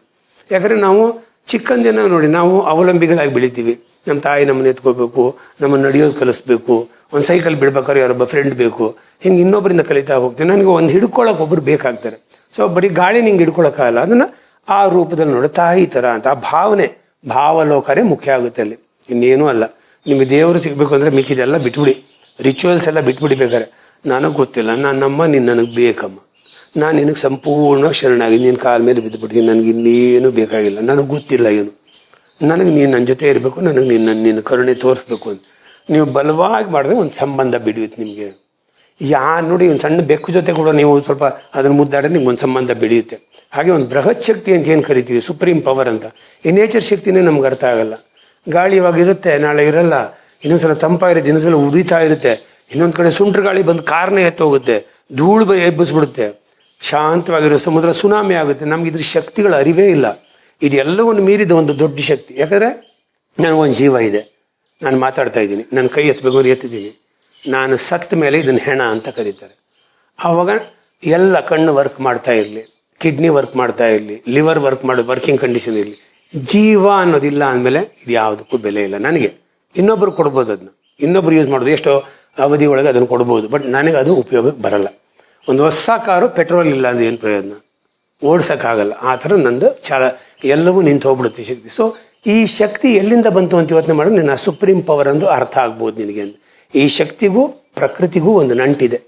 ಯಾಕಂದರೆ ನಾವು ಚಿಕ್ಕಂದಿನ ನೋಡಿ ನಾವು ಅವಲಂಬಿಗಳಾಗಿ ಬೆಳಿತೀವಿ. ನಮ್ಮ ತಾಯಿ ನಮ್ಮನ್ನ ಎತ್ಕೋಬೇಕು ನಮ್ಮನ್ನು ನಡೆಯೋದು ಕಲಿಸ್ಬೇಕು, ಒಂದು ಸೈಕಲ್ ಬಿಡ್ಬೇಕಾದ್ರೆ ಯಾರೊಬ್ಬ ಫ್ರೆಂಡ್ ಬೇಕು. ಹಿಂಗೆ ಇನ್ನೊಬ್ಬರಿಂದ ಕಲಿತಾ ಹೋಗ್ತೀನಿ ನನಗೆ ಒಂದು ಹಿಡ್ಕೊಳ್ಳೋಕೆ ಒಬ್ಬರು ಬೇಕಾಗ್ತಾರೆ. ಸೊ ಬರೀ ಗಾಳಿ ನಿಂಗೆ ಹಿಡ್ಕೊಳಕ್ಕಾಗಲ್ಲ. ಅದನ್ನು ಆ ರೂಪದಲ್ಲಿ ನೋಡಿ, ತಾಯಿ ಥರ ಅಂತ. ಆ ಭಾವನೆ, ಭಾವಲೋಕನೇ ಮುಖ್ಯ ಆಗುತ್ತೆ ಅಲ್ಲಿ. ಇನ್ನೇನೂ ಅಲ್ಲ. ನಿಮಗೆ ದೇವರು ಸಿಗಬೇಕು ಅಂದರೆ ಮಿಕ್ಕಿದೆಲ್ಲ ಬಿಟ್ಬಿಡಿ. ರಿಚುವಲ್ಸ್ ಎಲ್ಲ ಬಿಟ್ಬಿಡಿ ಬೇಕಾದ್ರೆ ನನಗೆ ಗೊತ್ತಿಲ್ಲ. ನನ್ನಮ್ಮ, ನೀನು ನನಗೆ ಬೇಕಮ್ಮ. ನಾನು ನಿನಗೆ ಸಂಪೂರ್ಣ ಶರಣಾಗಿ ನಿನ್ನ ಕಾಲ ಮೇಲೆ ಬಿದ್ದುಬಿಡ್ತೀನಿ ನನಗೆ ಇನ್ನೇನು ಬೇಕಾಗಿಲ್ಲ. ನನಗೆ ಗೊತ್ತಿಲ್ಲ ಏನು. ನನಗೆ ನೀನು ನನ್ನ ಜೊತೆ ಇರಬೇಕು. ನನಗೆ ನಿನ್ನ ನಿನ್ನ ಕರುಣೆ ತೋರಿಸ್ಬೇಕು ಅಂತ. ನೀವು ಬಲವಾಗಿ ಮಾಡಿದ್ರೆ ಒಂದು ಸಂಬಂಧ ಬಿಡುತ್ತೆ ನಿಮಗೆ. ಯಾ ನೋಡಿ ಒಂದು ಸಣ್ಣ ಬೆಕ್ಕು ಜೊತೆ ಕೂಡ ನೀವು ಸ್ವಲ್ಪ ಅದನ್ನು ಮುದ್ದಾಡಿದ್ರೆ ನಿಮ್ಗೆ ಒಂದು ಸಂಬಂಧ ಬೆಳೆಯುತ್ತೆ. ಹಾಗೆ ಒಂದು ಬೃಹತ್ ಶಕ್ತಿ ಅಂತ ಏನು ಕರಿತೀವಿ ಸುಪ್ರೀಂ ಪವರ್ ಅಂತ. ಈ ನೇಚರ್ ಶಕ್ತಿನೇ ನಮ್ಗೆ ಅರ್ಥ ಆಗಲ್ಲ. ಗಾಳಿ ಇರುತ್ತೆ, ನಾಳೆ ಇರಲ್ಲ. ಇನ್ನೊಂದ್ಸಲ ತಂಪಾಗಿರುತ್ತೆ ಇನ್ನೊಂದ್ಸಲ ಉರಿತಾ ಇರುತ್ತೆ. ಇನ್ನೊಂದು ಕಡೆ ಸುಂಟ್ರ ಗಾಳಿ ಬಂದು ಕಾರ್ನೇ ಎತ್ತೋಗುತ್ತೆ. ಧೂಳು ಬೈ ಎಬ್ಬಿಸ್ಬಿಡುತ್ತೆ. ಶಾಂತವಾಗಿರೋ ಸಮುದ್ರ ಸುನಾಮಿ ಆಗುತ್ತೆ. ನಮ್ಗೆ ಇದ್ರ ಶಕ್ತಿಗಳ ಅರಿವೇ ಇಲ್ಲ. ಇದೆಲ್ಲವನ್ನು ಮೀರಿದ ಒಂದು ದೊಡ್ಡ ಶಕ್ತಿ. ಯಾಕಂದರೆ ನನಗೊಂದು ಜೀವ ಇದೆ. ನಾನು ಮಾತಾಡ್ತಾ ಇದ್ದೀನಿ. ನನ್ನ ಕೈ ಎತ್ತಬೇಕು ಎತ್ತಿದ್ದೀನಿ. ನಾನು ಸತ್ತ ಮೇಲೆ ಇದನ್ನು ಹೆಣ ಅಂತ ಕರೀತಾರೆ. ಆವಾಗ ಎಲ್ಲ ಕಣ್ಣು ವರ್ಕ್ ಮಾಡ್ತಾ ಇರಲಿ ಕಿಡ್ನಿ ವರ್ಕ್ ಮಾಡ್ತಾ ಇರಲಿ ಲಿವರ್ ವರ್ಕ್ ಮಾಡೋದು ವರ್ಕಿಂಗ್ ಕಂಡೀಷನ್ ಇರಲಿ. ಜೀವ ಅನ್ನೋದಿಲ್ಲ ಅಂದಮೇಲೆ ಇದು ಯಾವುದಕ್ಕೂ ಬೆಲೆ ಇಲ್ಲ ನನಗೆ. ಇನ್ನೊಬ್ಬರು ಕೊಡ್ಬೋದು ಅದನ್ನ. ಇನ್ನೊಬ್ರು ಯೂಸ್ ಮಾಡೋದು ಎಷ್ಟೋ ಅವಧಿ ಒಳಗೆ ಅದನ್ನು ಕೊಡ್ಬೋದು. ಬಟ್ ನನಗೆ ಅದು ಉಪಯೋಗಕ್ಕೆ ಬರಲ್ಲ. ಒಂದು ಹೊಸ ಕಾರು ಪೆಟ್ರೋಲ್ ಇಲ್ಲ ಅಂದ್ರೆ ಏನು ಪ್ರಯೋಜನ? ಓಡ್ಸೋಕ್ಕಾಗಲ್ಲ. ಆ ಥರ ನಂದು ಚಾಲ, ಎಲ್ಲವೂ ನಿಂತು ಹೋಗ್ಬಿಡುತ್ತೆ ಶಕ್ತಿ. ಸೊ ಈ ಶಕ್ತಿ ಎಲ್ಲಿಂದ ಬಂತು ಅಂತ ಯೋಚನೆ ಮಾಡಿದ್ರೆ ನಿನ್ನ ಸುಪ್ರೀಂ ಪವರ್ ಅಂದು ಅರ್ಥ ಆಗ್ಬೋದು ನಿನಗೆ ಅಂತ. ಈ ಶಕ್ತಿಗೂ ಪ್ರಕೃತಿಗೂ ಒಂದು ನಂಟಿದೆ.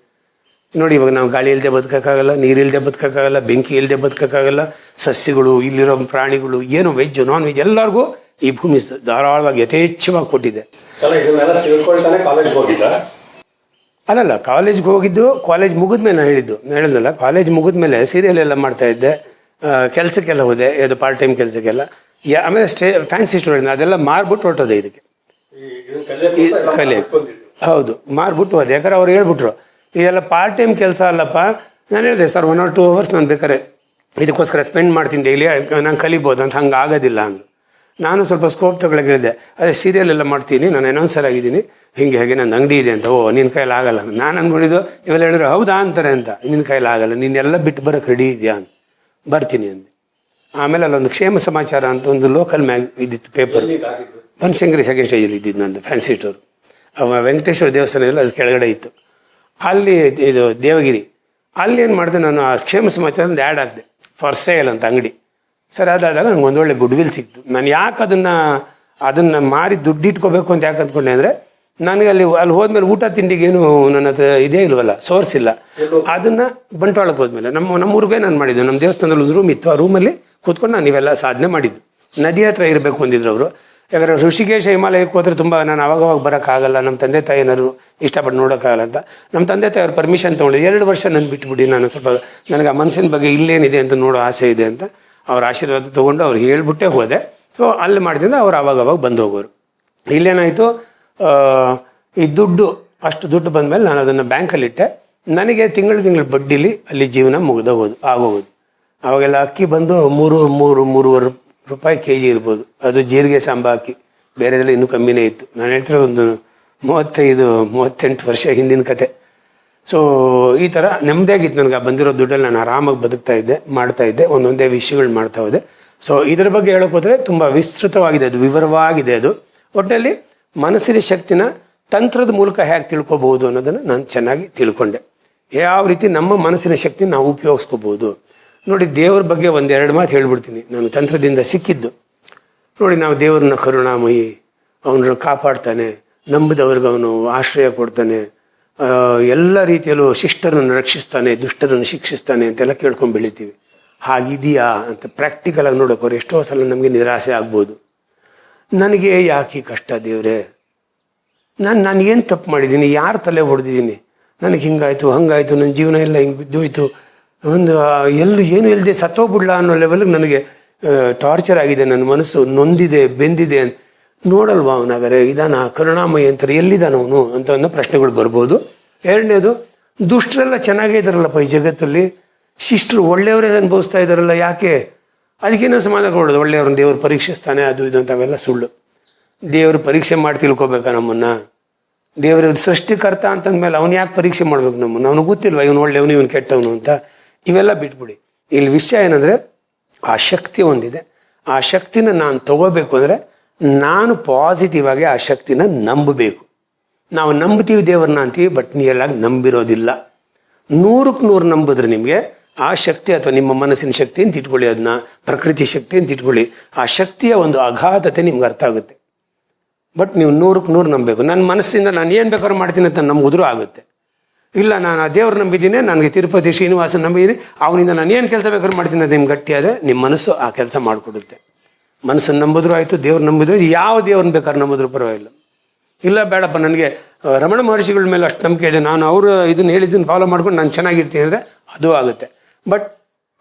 ನೋಡಿ ಇವಾಗ ನಾವು ಗಾಳಿ ಇಲ್ಲದೆ ಬದುಕೋಕ್ಕಾಗಲ್ಲ ನೀರಿಲ್ಲದೆ ಬದುಕೋಕ್ಕಾಗಲ್ಲ ಬೆಂಕಿ ಇಲ್ಲದೆ ಬದುಕೋಕ್ಕಾಗಲ್ಲ ಸಸ್ಯಗಳು ಇಲ್ಲಿರೋ ಪ್ರಾಣಿಗಳು ಏನು ವೆಜ್ ನಾನ್ ವೆಜ್ ಎಲ್ಲರಿಗೂ ಈ ಭೂಮಿ ಧಾರಾಳವಾಗಿ ಯಥೇಚ್ಛವಾಗಿ ಕೊಟ್ಟಿದೆ. ಅಲ್ಲಲ್ಲ ಕಾಲೇಜ್ಗೆ ಹೋಗಿದ್ದು ಕಾಲೇಜ್ ಮುಗಿದ್ಮೇಲೆ ನಾನು ಹೇಳಿದ್ದು. ನಾನು ಹೇಳಿದ್ನಲ್ಲ ಕಾಲೇಜ್ ಮುಗಿದ್ಮೇಲೆ ಸೀರಿಯಲ್ ಎಲ್ಲ ಮಾಡ್ತಾ ಇದ್ದೆ. ಕೆಲಸಕ್ಕೆಲ್ಲ ಹೋದೆ ಇದು ಪಾರ್ಟ್ ಟೈಮ್ ಕೆಲಸಕ್ಕೆಲ್ಲ. ಯಾ ಆಮೇಲೆ ಸ್ಟೇ ಫ್ಯಾನ್ಸಿ ಸ್ಟೋರಿ ಅದೆಲ್ಲ ಮಾರ್ಬಿಟ್ಟು ಹೊರಟೋದೆ ಇದಕ್ಕೆ. ಕಲೆ ಹೌದು ಮಾರ್ಬಿಟ್ಟು ಹೋದೆ. ಯಾಕಂದ್ರೆ ಅವ್ರು ಹೇಳ್ಬಿಟ್ರು ಇದೆಲ್ಲ ಪಾರ್ಟ್ ಟೈಮ್ ಕೆಲಸ ಅಲ್ಲಪ್ಪ. ನಾನು ಹೇಳಿದೆ sir one or two hours ನಾನು ಬೇಕಾರೆ ಇದಕ್ಕೋಸ್ಕರ ಸ್ಪೆಂಡ್ ಮಾಡ್ತೀನಿ ಡೈಲಿ ನಾನು ಕಲಿಬೋದು ಅಂತ ಹಂಗೆ ಆಗೋದಿಲ್ಲ ಅಂದರು. ನಾನು ಸ್ವಲ್ಪ ಸ್ಕೋಪ್ ತಗೊಳಕ್ಕೆ ಹೇಳಿದೆ ಅದೇ ಸೀರಿಯಲ್ ಎಲ್ಲ ಮಾಡ್ತೀನಿ ನಾನು ಅನೌನ್ಸರ್ ಆಗಿದ್ದೀನಿ ಹಿಂಗೆ ಹೇಗೆ ನನ್ನ ಅಂಗಡಿ ಇದೆ ಅಂತ. ಓ ನಿನ್ನ ಕೈಲಿ ಆಗಲ್ಲ. ನಾನು ಅಂದ್ಕೊಂಡಿದ್ದು ಇವೆಲ್ಲ ಹೇಳಿದ್ರು ಹೌದಾ? ಅಂತಾರೆ ಅಂತ. ನಿನ್ನ ಕೈಲಿ ಆಗಲ್ಲ ನೀನೆಲ್ಲ ಬಿಟ್ಟು ಬರೋಕ್ಕೆ ರೆಡಿ ಇದೆಯಾ ಅಂತ. ಬರ್ತೀನಿ ಅಂದೆ. ಆಮೇಲೆ ಅಲ್ಲೊಂದು ಕ್ಷೇಮ ಸಮಾಚಾರ ಅಂತ ಒಂದು ಲೋಕಲ್ ಮ್ಯಾಗ್ ಇದ್ದಿತ್ತು ಪೇಪರ್ ಬನಶಂಕರಿ ಸೆಕೆಂಡ್ ಸ್ಟೇಜಲ್ಲಿ ಇದ್ದಿದ್ದು ನಂದು ಫ್ಯಾನ್ಸಿ ಸ್ಟೋರ್ ವೆಂಕಟೇಶ್ವರ ದೇವಸ್ಥಾನ ಎಲ್ಲ ಅದು ಕೆಳಗಡೆ ಇತ್ತು. ಅಲ್ಲಿ ಇದು ದೇವಗಿರಿ. ಅಲ್ಲಿ ಏನು ಮಾಡಿದೆ ನಾನು, ಆ ಕ್ಷೇಮ ಸಮಾಚಾರ ಒಂದು ಆ್ಯಡ್ ಹಾಕಿದೆ ಫಾರ್ ಸೇಲ್ ಅಂತ ಅಂಗಡಿ. ಸರ್, ಅದಾದಾಗ ನಂಗೆ ಒಂದೊಳ್ಳೆ ಗುಡ್ ವಿಲ್ ಸಿಕ್ತು. ನಾನು ಯಾಕೆ ಅದನ್ನು ಅದನ್ನು ಮಾರಿ ದುಡ್ಡು ಇಟ್ಕೋಬೇಕು ಅಂತ ಯಾಕೆ ಅಂದ್ಕೊಂಡೆ ಅಂದರೆ, ನನಗೆ ಅಲ್ಲಿ ಅಲ್ಲಿ ಹೋದ್ಮೇಲೆ ಊಟ ತಿಂಡಿಗೇನು ನನ್ನ ಹತ್ರ ಇದೇ ಇಲ್ವಲ್ಲ ಸೋರ್ಸ್ ಇಲ್ಲ. ಅದನ್ನು ಬಂಟ್ವಾಳಕ್ಕೆ ಹೋದ್ಮೇಲೆ ನಮ್ಮ ಊರಿಗೆ ನಾನು ಮಾಡಿದ್ದು. ನಮ್ಮ ದೇವಸ್ಥಾನದಲ್ಲಿ ಒಂದು ರೂಮ್ ಇತ್ತು. ಆ ರೂಮಲ್ಲಿ ಕೂತ್ಕೊಂಡು ನಾನು ಇವೆಲ್ಲ ಸಾಧನೆ ಮಾಡಿದ್ದು. ನದಿ ಹತ್ರ ಇರಬೇಕು ಅಂದಿದ್ರು ಅವರು. ಯಾಕಂದ್ರೆ ಋಷಿಕೇಶ ಹಿಮಾಲಯಕ್ಕೆ ಹೋದ್ರೆ ತುಂಬ ನಾನು ಅವಾಗವಾಗ ಬರೋಕ್ಕಾಗಲ್ಲ. ನಮ್ಮ ತಂದೆ ತಾಯಿ ಏನಾದ್ರು ಇಷ್ಟಪಟ್ಟು ನೋಡೋಕ್ಕಾಗಲ್ಲ ಅಂತ. ನಮ್ಮ ತಂದೆ ತಾಯಿ ಅವ್ರ ಪರ್ಮಿಷನ್ ತೊಗೊಂಡು ಎರಡು ವರ್ಷ ನಾನು ಬಿಟ್ಬಿಡಿ ನಾನು ಸ್ವಲ್ಪ ನನಗೆ ಆ ಮನಸ್ಸಿನ ಬಗ್ಗೆ ಇಲ್ಲೇನಿದೆ ಅಂತ ನೋಡೋ ಆಸೆ ಇದೆ ಅಂತ ಅವ್ರ ಆಶೀರ್ವಾದ ತೊಗೊಂಡು ಅವ್ರು ಹೇಳ್ಬಿಟ್ಟೆ ಹೋದೆ. ಸೊ ಅಲ್ಲಿ ಮಾಡಿದಿಂದ ಅವ್ರು ಅವಾಗವಾಗ ಬಂದು ಹೋಗೋರು. ಇಲ್ಲೇನಾಯಿತು ಈ ದುಡ್ಡು, ಅಷ್ಟು ದುಡ್ಡು ಬಂದಮೇಲೆ ನಾನು ಅದನ್ನು ಬ್ಯಾಂಕಲ್ಲಿಟ್ಟೆ. ನನಗೆ ತಿಂಗಳು ತಿಂಗಳು ಬಡ್ಡಿಲಿ ಅಲ್ಲಿ ಜೀವನ ಮುಗಿದೋಗೋದು, ಆಗೋಗೋದು. ಅವಾಗೆಲ್ಲ ಅಕ್ಕಿ ಬಂದು ಮೂರು ಮೂರು, ಮೂರುವರೆ ರೂಪಾಯಿ ಕೆ ಜಿ ಇರ್ಬೋದು. ಅದು ಜೀರಿಗೆ ಸಾಂಬ ಹಾಕಿ. ಇನ್ನೂ ಕಮ್ಮಿನೇ ಇತ್ತು. ನಾನು ಹೇಳ್ತಿರೋ ಒಂದು ಮೂವತ್ತೈದು, ಮೂವತ್ತೆಂಟು ವರ್ಷ ಹಿಂದಿನ ಕತೆ. ಸೊ ಈ ಥರ ನೆಮ್ಮದಿಯಾಗಿತ್ತು ನನಗೆ. ಆ ಬಂದಿರೋ ದುಡ್ಡಲ್ಲಿ ನಾನು ಆರಾಮಾಗಿ ಬದುಕ್ತಾ ಇದ್ದೆ, ಮಾಡ್ತಾ ಇದ್ದೆ, ಒಂದೊಂದೇ ವಿಷಯಗಳು ಮಾಡ್ತಾ ಹೋದೆ. ಸೊ ಇದರ ಬಗ್ಗೆ ಹೇಳೋಕೆ ಹೋದರೆ ತುಂಬ ವಿಸ್ತೃತವಾಗಿದೆ ಅದು, ವಿವರವಾಗಿದೆ ಅದು. ಒಟ್ಟಿನಲ್ಲಿ ಮನಸ್ಸಿನ ಶಕ್ತಿನ ತಂತ್ರದ ಮೂಲಕ ಹೇಗೆ ತಿಳ್ಕೊಬಹುದು ಅನ್ನೋದನ್ನು ನಾನು ಚೆನ್ನಾಗಿ ತಿಳ್ಕೊಂಡೆ. ಯಾವ ರೀತಿ ನಮ್ಮ ಮನಸ್ಸಿನ ಶಕ್ತಿ ನಾವು ಉಪಯೋಗಿಸ್ಕೋಬಹುದು. ನೋಡಿ ದೇವ್ರ ಬಗ್ಗೆ ಒಂದೆರಡು ಮಾತು ಹೇಳ್ಬಿಡ್ತೀನಿ. ನಾನು ತಂತ್ರದಿಂದ ಸಿಕ್ಕಿದ್ದು. ನೋಡಿ ನಾವು ದೇವರನ್ನ ಕರುಣಾಮಯಿ, ಅವನನ್ನು ಕಾಪಾಡ್ತಾನೆ, ನಂಬಿದವ್ರಿಗೆ ಅವನು ಆಶ್ರಯ ಕೊಡ್ತಾನೆ ಎಲ್ಲ ರೀತಿಯಲ್ಲೂ ಶಿಷ್ಟರನ್ನು ರಕ್ಷಿಸ್ತಾನೆ, ದುಷ್ಟರನ್ನು ಶಿಕ್ಷಿಸ್ತಾನೆ ಅಂತೆಲ್ಲ ಕೇಳ್ಕೊಂಡು ಬೆಳಿತೀವಿ. ಹಾಗಿದೆಯಾ ಅಂತ ಪ್ರಾಕ್ಟಿಕಲ್ ಆಗಿ ನೋಡೋಕೋರು ಎಷ್ಟೋ ಸಲ ನಮಗೆ ನಿರಾಸೆ ಆಗ್ಬೋದು. ನನಗೆ ಯಾಕೆ ಕಷ್ಟ ದೇವ್ರೆ? ನಾನು ನಾನು ಏನು ತಪ್ಪು ಮಾಡಿದ್ದೀನಿ? ಯಾರು ತಲೆ ಹೊಡೆದಿದ್ದೀನಿ? ನನಗೆ ಹಿಂಗಾಯಿತು, ಹಂಗಾಯಿತು ನನ್ನ ಜೀವನ ಎಲ್ಲ ಹಿಂಗೆ ಬಿದ್ದೋಯ್ತು. ಒಂದು ಎಲ್ಲ ಏನು ಇಲ್ಲದೆ ಸತ್ತೋಗ್ಬಿಡ್ಲ ಅನ್ನೋ ಲೆವೆಲ್ಗೆ ನನಗೆ ಟಾರ್ಚರ್ ಆಗಿದೆ, ನನ್ನ ಮನಸ್ಸು ನೊಂದಿದೆ, ಬೆಂದಿದೆ ಅಂತ ನೋಡಲ್ವಾ ಅವನಾಗರೆ ಇದಾನ ಕರುಣಾಮಯ ಅಂತಾರೆ ಎಲ್ಲಿದ್ದಾನ ಅವನು ಅಂತ ಅನ್ನೋ ಪ್ರಶ್ನೆಗಳು ಬರ್ಬೋದು. ಎರಡನೇದು, ದುಷ್ಟರೆಲ್ಲ ಚೆನ್ನಾಗೇ ಇದ್ದಾರಲ್ಲಪ್ಪ ಈ ಜಗತ್ತಲ್ಲಿ. ಶಿಷ್ಟರು ಒಳ್ಳೆಯವರೇ ಅನುಭವಿಸ್ತಾ ಇದ್ದಾರಲ್ಲ ಯಾಕೆ? ಅದಕ್ಕೇನೋ ಸಮಾಧಾನ ಕೊಡೋದು, ಒಳ್ಳೆಯವ್ರನ್ನ ದೇವರು ಪರೀಕ್ಷಿಸ್ತಾನೆ ಅದು ಇದು ಅಂತ ಸುಳ್ಳು. ದೇವರು ಪರೀಕ್ಷೆ ಮಾಡಿ ತಿಳ್ಕೊಬೇಕಾ ನಮ್ಮನ್ನ? ದೇವರ ಸೃಷ್ಟಿಕರ್ತ ಅಂತಂದ್ಮೇಲೆ ಅವ್ನು ಯಾಕೆ ಪರೀಕ್ಷೆ ಮಾಡ್ಬೇಕು ನಮ್ಮನ್ನು? ಅವ್ನಿಗೆ ಗೊತ್ತಿಲ್ವ, ಇವನು ಒಳ್ಳೆಯವನು, ಇವನು ಕೆಟ್ಟವನು ಅಂತ? ಇವೆಲ್ಲ ಬಿಟ್ಬಿಡಿ. ಇಲ್ಲಿ ವಿಷಯ ಏನಂದರೆ, ಆ ಶಕ್ತಿ ಒಂದಿದೆ ಆ ಶಕ್ತಿನ ನಾನು ತಗೋಬೇಕು ಅಂದರೆ ನಾನು ಪಾಸಿಟಿವ್ ಆಗಿ ಆ ಶಕ್ತಿನ ನಂಬಬೇಕು. ನಾವು ನಂಬ್ತೀವಿ ದೇವ್ರನ್ನ ಅಂತೀವಿ ಬಟ್ ಎಲ್ಲ ನಂಬಿರೋದಿಲ್ಲ. ನೂರಕ್ಕೆ ನೂರು ನಂಬಿದ್ರೆ ನಿಮಗೆ ಆ ಶಕ್ತಿ ಅಥವಾ ನಿಮ್ಮ ಮನಸ್ಸಿನ ಶಕ್ತಿ ಅಂತ ಇಟ್ಕೊಳ್ಳಿ ಅದನ್ನ ಪ್ರಕೃತಿ ಶಕ್ತಿ ಅಂತ ಇಟ್ಕೊಳ್ಳಿ. ಆ ಶಕ್ತಿಯ ಒಂದು ಅಗಾಧತೆ ನಿಮ್ಗೆ ಅರ್ಥ ಆಗುತ್ತೆ. ಬಟ್ ನೀವು ನೂರಕ್ಕೆ ನೂರು ನಂಬಬೇಕು. ನನ್ನ ಮನಸ್ಸಿಂದ ನಾನು ಏನು ಬೇಕಾದ್ರೂ ಮಾಡ್ತೀನಿ ಅಂತ ನಂಬಿದ್ರೂ ಆಗುತ್ತೆ. ಇಲ್ಲ, ನಾನು ಆ ದೇವ್ರು ನಂಬಿದ್ದೀನಿ, ನನಗೆ ತಿರುಪತಿ ಶ್ರೀನಿವಾಸ ನಂಬಿದ್ದೀನಿ. ಅವನಿಂದ ನಾನು ಏನು ಕೆಲಸ ಬೇಕಾದ್ರೂ ಮಾಡ್ತೀನಿ, ಅದು ನಿಮ್ಗೆ ಗಟ್ಟಿಯಾದರೆ ನಿಮ್ಮ ಮನಸ್ಸು ಆ ಕೆಲಸ ಮಾಡಿಕೊಡುತ್ತೆ. ಮನಸ್ಸನ್ನು ನಂಬಿದ್ರು ಆಯಿತು ದೇವ್ರು ನಂಬಿದ್ರು ಯಾವ ದೇವ್ರನ್ನ ಬೇಕಾದ್ರೆ ನಂಬಿದ್ರು ಪರವಾಗಿಲ್ಲ. ಇಲ್ಲ, ಬೇಡಪ್ಪ, ನನಗೆ ರಮಣ ಮಹರ್ಷಿಗಳ ಮೇಲೆ ಅಷ್ಟು ನಂಬಿಕೆ ಇದೆ. ನಾನು ಅವರು ಇದನ್ನು ಹೇಳಿದ್ದನ್ನು ಫಾಲೋ ಮಾಡ್ಕೊಂಡು ನಾನು ಚೆನ್ನಾಗಿರ್ತೀನಿ ಅಂದರೆ ಅದು ಆಗುತ್ತೆ. ಬಟ್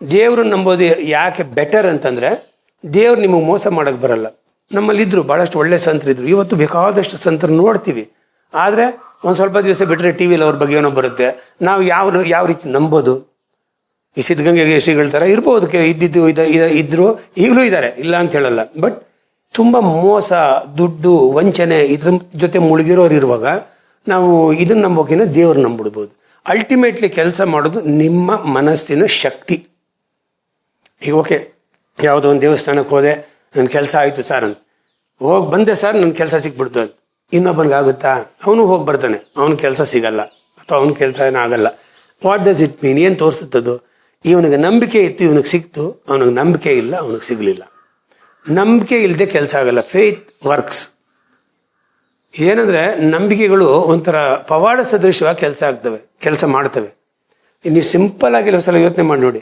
ದೇವ್ರನ್ನ ನಂಬೋದು ಯಾಕೆ ಬೆಟರ್ ಅಂತಂದರೆ, ದೇವ್ರು ನಿಮಗೆ ಮೋಸ ಮಾಡೋಕ್ಕೆ ಬರಲ್ಲ. ನಮ್ಮಲ್ಲಿದ್ದರು ಭಾಳಷ್ಟು ಒಳ್ಳೆ ಸಂತರಿದ್ರು. ಇವತ್ತು ಬೇಕಾದಷ್ಟು ಸಂತರು ನೋಡ್ತೀವಿ. ಆದರೆ ಒಂದು ಸ್ವಲ್ಪ ದಿವಸ ಬಿಟ್ಟರೆ ಟಿ ವಿಲಿ ಅವ್ರ ಬಗ್ಗೆ ಏನೋ ಬರುತ್ತೆ. ನಾವು ಯಾವ ಯಾವ ರೀತಿ ನಂಬೋದು? ಈ ಸಿದ್ಧಗಂಗೆ ಶ್ರೀಗಳ ಇರ್ಬೋದು. ಕೆ ಇದ್ದಿದ್ದು ಇದ್ದರು ಈಗಲೂ ಇದ್ದಾರೆ. ಇಲ್ಲ ಅಂತ ಹೇಳಲ್ಲ. ಬಟ್ ತುಂಬ ಮೋಸ, ದುಡ್ಡು, ವಂಚನೆ ಇದ್ರ ಜೊತೆ ಮುಳುಗಿರೋರು ಇರುವಾಗ ನಾವು ಇದನ್ನ ನಂಬೋಕಿನ ದೇವ್ರು ನಂಬಿಡ್ಬೋದು. ಅಲ್ಟಿಮೇಟ್ಲಿ ಕೆಲಸ ಮಾಡೋದು ನಿಮ್ಮ ಮನಸ್ಸಿನ ಶಕ್ತಿ. ಈಗ ಓಕೆ, ಯಾವುದೋ ಒಂದು ದೇವಸ್ಥಾನಕ್ಕೆ ಹೋದೆ ನನ್ನ ಕೆಲಸ ಆಯಿತು ಸರ್ ಅಂತ. ಹೋಗಿ ಬಂದೆ ಸರ್ ನನ್ನ ಕೆಲಸ ಸಿಕ್ಬಿಡ್ತು ಅಂತ. ಇನ್ನೊಬ್ಬನಿಗೆ ಆಗುತ್ತಾ ಅವನು ಹೋಗಿ ಬರ್ತಾನೆ. ಅವನ ಕೆಲಸ ಸಿಗಲ್ಲ. ಅಥವಾ ಅವನ ಕೆಲಸ ಏನಾಗಲ್ಲ ವಾಟ್ ಡಸ್ ಇಟ್ ಮೀನ್ ಏನು ತೋರಿಸುತ್ತದು? ಇವನಿಗೆ ನಂಬಿಕೆ ಇತ್ತು, ಇವನಿಗೆ ಸಿಕ್ತು. ಅವನಿಗೆ ನಂಬಿಕೆ ಇಲ್ಲ, ಅವನಿಗೆ ಸಿಗಲಿಲ್ಲ. ನಂಬಿಕೆ ಇಲ್ಲದೆ ಕೆಲಸ ಆಗಲ್ಲ. ಫೇತ್ ವರ್ಕ್ಸ್ ಏನಂದರೆ, ನಂಬಿಕೆಗಳು ಒಂಥರ ಪವಾಡ ಸದೃಶವಾಗಿ ಕೆಲಸ ಆಗ್ತವೆ, ಕೆಲಸ ಮಾಡ್ತವೆ. ನೀವು ಸಿಂಪಲ್ ಆಗಿ ಒಂದ್ಸಲ ಯೋಚನೆ ಮಾಡಿ ನೋಡಿ.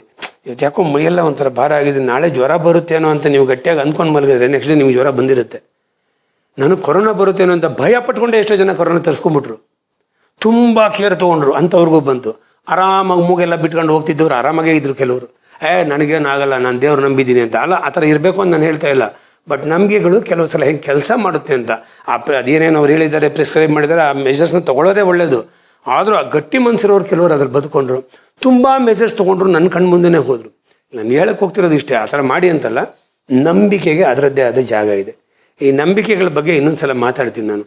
ಇವತ್ತು ಯಾಕೋ ಮೈಯೆಲ್ಲ ಒಂಥರ ಭಾರ ಆಗಿದೆ. ನಾಳೆ ಜ್ವರ ಬರುತ್ತೇನೋ ಅಂತ ನೀವು ಗಟ್ಟಿಯಾಗಿ ಅಂದ್ಕೊಂಡು ಮಲಗಿದ್ರೆ ನೆಕ್ಸ್ಟ್ ಡೇ ನಿಮ್ಗೆ ಜ್ವರ ಬಂದಿರುತ್ತೆ. ನನಗೆ ಕೊರೋನಾ ಬರುತ್ತೇನೋ ಅಂತ ಭಯ ಪಟ್ಕೊಂಡೆ ಎಷ್ಟೋ ಜನ ಕೊರೋನಾ ತರಿಸ್ಕೊಂಡ್ಬಿಟ್ರು. ತುಂಬ ಕೇರ್ ತೊಗೊಂಡ್ರು, ಅಂಥವ್ರಿಗೂ ಬಂತು. ಆರಾಮಾಗಿ ಮೂಗೆಲ್ಲ ಬಿಟ್ಕೊಂಡು ಹೋಗ್ತಿದ್ದವ್ರು, ಆರಾಮಾಗೇ ಇದ್ರು ಕೆಲವರು. ಏ ನನಗೇನು ಆಗಲ್ಲ ನಾನು ದೇವ್ರು ನಂಬಿದ್ದೀನಿ ಅಂತ. ಅಲ್ಲ, ಆ ಥರ ಇರಬೇಕು ಅಂತ ನಾನು ಹೇಳ್ತಾ ಇಲ್ಲ. ಬಟ್ ನಂಬಿಕೆಗಳು ಕೆಲವು ಸಲ ಹೆಂಗೆ ಕೆಲಸ ಮಾಡುತ್ತೆ ಅಂತ. ಆ ಅದೇನೇನು ಅವ್ರು ಹೇಳಿದ್ದಾರೆ ಪ್ರಿಸ್ಕ್ರೈಬ್ ಮಾಡಿದ್ದಾರೆ, ಆ ಮೆಜರ್ಸ್ನ ತೊಗೊಳ್ಳೋದೇ ಒಳ್ಳೆಯದು ಆದರೂ ಆ ಗಟ್ಟಿ ಮನಸ್ಸಿರೋರು ಕೆಲವರು ಅದ್ರಲ್ಲಿ ಬದುಕೊಂಡ್ರು. ತುಂಬ ಮೆಸೇಜ್ ತೊಗೊಂಡ್ರು ನನ್ನ ಕಣ್ಣು ಮುಂದೆನೇ ಹೋದರು. ನಾನು ಹೇಳಕ್ಕೆ ಹೋಗ್ತಿರೋದು ಇಷ್ಟೇ, ಆ ಥರ ಮಾಡಿ ಅಂತಲ್ಲ, ನಂಬಿಕೆಗೆ ಅದರದ್ದೇ ಆದ ಜಾಗ ಇದೆ. ಈ ನಂಬಿಕೆಗಳ ಬಗ್ಗೆ ಇನ್ನೊಂದು ಸಲ ಮಾತಾಡ್ತೀನಿ ನಾನು.